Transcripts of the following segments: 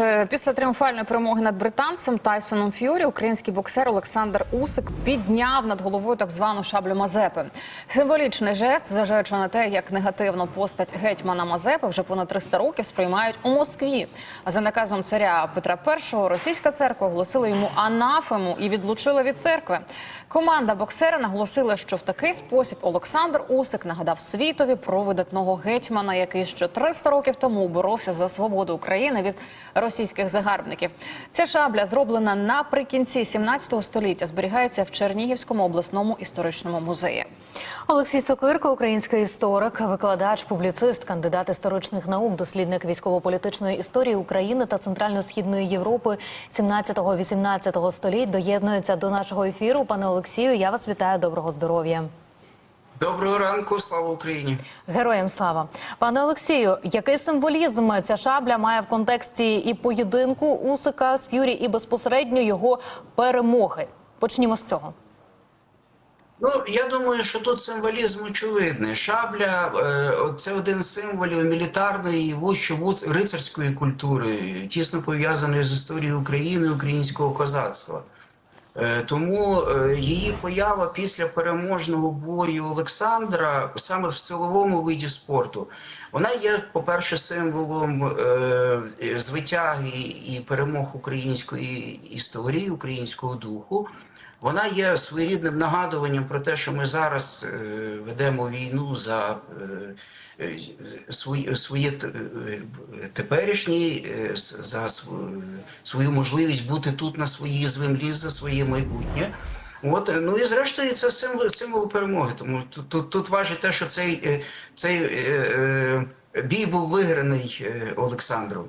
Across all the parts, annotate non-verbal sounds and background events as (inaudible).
Е, Після тріумфальної перемоги над британцем Тайсоном Ф'юрі український боксер Олександр Усик підняв над головою так звану шаблю Мазепи. Символічний жест, зважаючи на те, як негативно постать гетьмана Мазепи вже понад 300 років сприймають у Москві. За наказом царя Петра І російська церква оголосила йому анафему і відлучила від церкви. Команда боксера наголосила, що в такий спосіб Олександр Усик нагадав світові про видатного гетьмана, який ще 300 років тому боровся за свободу України від російських загарбників. Ця шабля зроблена наприкінці 17 століття. Зберігається в Чернігівському обласному історичному музеї. Олексій Сокирко, український історик, викладач, публіцист, кандидат історичних наук, дослідник військово-політичної історії України та Центрально-східної Європи 17-18 століть доєднується до нашого ефіру. Пане Олексію, я вас вітаю. Доброго здоров'я. Доброго ранку, слава Україні. Героям слава, пане Олексію. Який символізм ця шабля має в контексті і поєдинку Усика з Ф'юрі, і безпосередньо його перемоги? Почнімо з цього. Ну я думаю, що тут символізм очевидний. Шабля е, це один з символів мілітарної вущо рицарської культури, тісно пов'язаної з історією України, українського козацтва. Е, Тому е, її поява після переможного бою Олександра саме в силовому виді спорту, вона є, по-перше, символом е, звитяги і перемог української історії, українського духу. Вона є своєрідним нагадуванням про те, що ми зараз е, ведемо війну за е, е, своє е, теперішнє, за св- свою можливість бути тут на своїй землі, за своє майбутнє. От, ну і зрештою це символ, символ перемоги. Тому тут, тут, тут важить те, що цей, цей бій був виграний Олександром.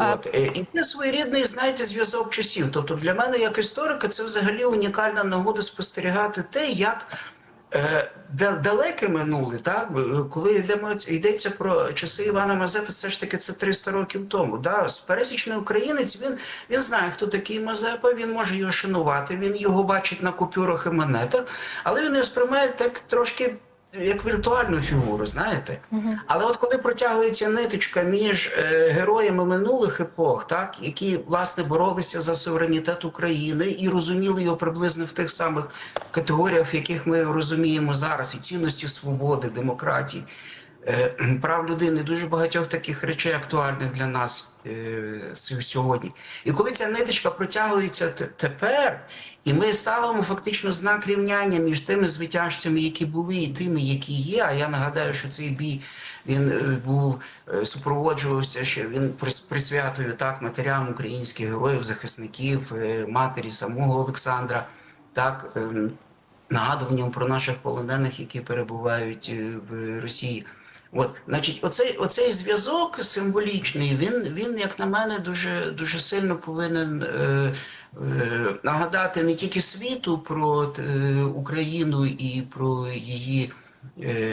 От е, і це своєрідний, знаєте, зв'язок часів. Тобто для мене, як історика, це взагалі унікальна нагода спостерігати те, як е, далеке минуле, так е, коли йдемо йдеться про часи Івана Мазепи, все ж таки це 300 років тому. Да? Пересічний українець він, він знає, хто такий Мазепа, він може його шанувати, він його бачить на купюрах і монетах, але він його сприймає так трошки як віртуальну фігуру, знаєте? Але от коли протягується ниточка між е, героями минулих епох, так, які власне боролися за суверенітет України і розуміли його приблизно в тих самих категоріях, в яких ми розуміємо зараз, і цінності свободи, демократії. Е, (clears throat) Прав людини дуже багатьох таких речей актуальних для нас е, сьогодні. І коли ця ниточка протягується тепер, і ми ставимо фактично знак рівняння між тими звитяжцями, які були, і тими, які є. А я нагадаю, що цей бій він е, був супроводжувався, що він прис- присвятою так матерям українських героїв, захисників, матері самого Олександра, так ем, нагадуванням про наших полонених, які перебувають в Росії. От, значить, оцей, оцей зв'язок символічний, він, він, як на мене, дуже, дуже сильно повинен е, е, нагадати не тільки світу про е, Україну і про її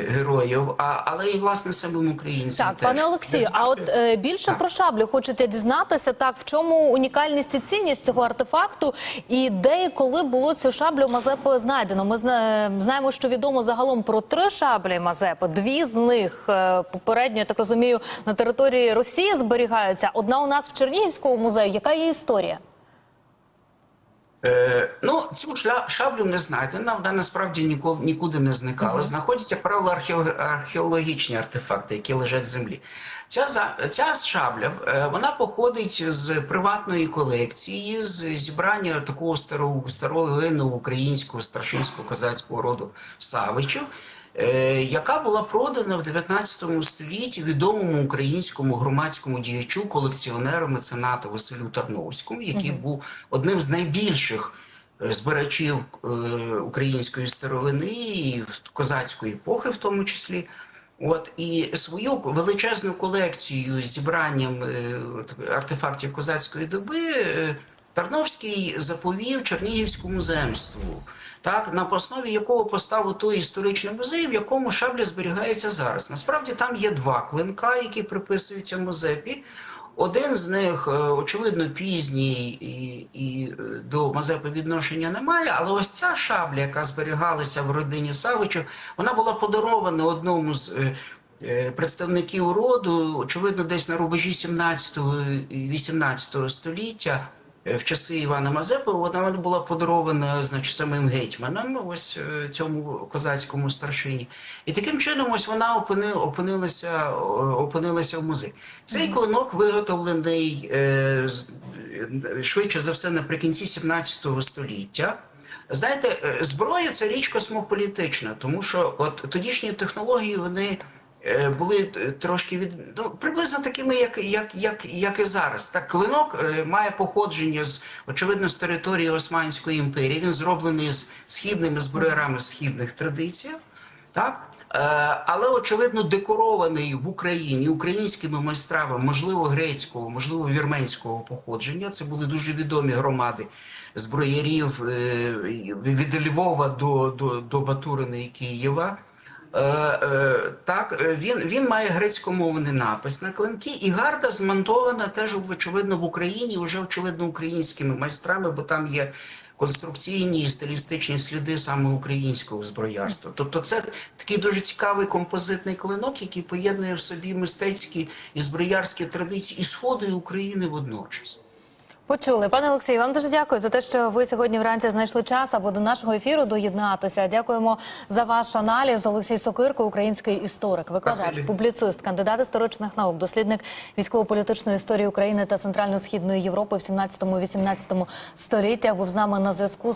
героїв, а, але і власне самим українцям. Так, теж. пане Олексію, а от е, більше про шаблю хочете дізнатися, так в чому унікальність і цінність цього артефакту, і де і коли було цю шаблю Мазепи знайдено? Ми зна- знаємо, що відомо загалом про три шаблі Мазепи. Дві з них е, попередньо, я так розумію, на території Росії зберігаються. Одна у нас в Чернігівському музеї. Яка є історія? Е, ну, цю шля- шаблю не знайдена, вона насправді ніколи нікуди не зникала. Знаходяться правила правило архео- археологічні артефакти, які лежать в землі. Ця за- ця шабля е, вона походить з приватної колекції, з зібрання такого старого старого гену українського старшинського козацького роду Савичів. Е, Яка була продана в 19 столітті відомому українському громадському діячу, колекціонеру меценату Василю Тарновському, який був одним з найбільших е, збирачів е, української старовини і козацької епохи, в тому числі. От і свою величезну колекцію з зібранням артефактів козацької доби Тарновський заповів Чернігівському земству, так на основі якого поставив той історичний музей, в якому шабля зберігається зараз. Насправді там є два клинка, які приписуються Мазепі. Один з них, е, очевидно, пізній і, і е, до Мазепи відношення немає, але ось ця шабля, яка зберігалася в родині Савичів, вона була подарована одному з е, представників роду, очевидно, десь на рубежі 17 і 18 століття, в часи Івана Мазепи, вона була подарована значить, самим гетьманом, ось е, цьому козацькому старшині. І таким чином ось вона опини, опинилася, опинилася в музеї. Цей клинок виготовлений е, е, швидше за все наприкінці 17 століття. Знаєте, е, зброя це річ космополітична, тому що от тодішні технології вони е, були трошки від ну, приблизно такими, як, як, як, як і зараз. Так, клинок е, має походження з очевидно з території Османської імперії. Він зроблений з східними зброярами східних традиціях. Так? Е, але очевидно декорований в Україні українськими майстрами, можливо, грецького, можливо, вірменського походження. Це були дуже відомі громади зброярів е, від Львова до, до, до Батурина і Києва. Е, е, так, е, він, він має грецькомовний напис на клинки, і гарда змонтована теж очевидно в Україні, вже очевидно українськими майстрами, бо там є конструкційні і стилістичні сліди саме українського зброярства. Тобто, це такий дуже цікавий композитний клинок, який поєднує в собі мистецькі і зброярські традиції і Сходу і України водночас. Почули, пане Олексію, вам дуже дякую за те, що ви сьогодні вранці знайшли час або до нашого ефіру доєднатися. Дякуємо за ваш аналіз. Олексій Сокирко, український історик, викладач, публіцист, кандидат історичних наук, дослідник військово-політичної історії України та Центрально-східної Європи в 17-18 століття. Був з нами на зв'язку.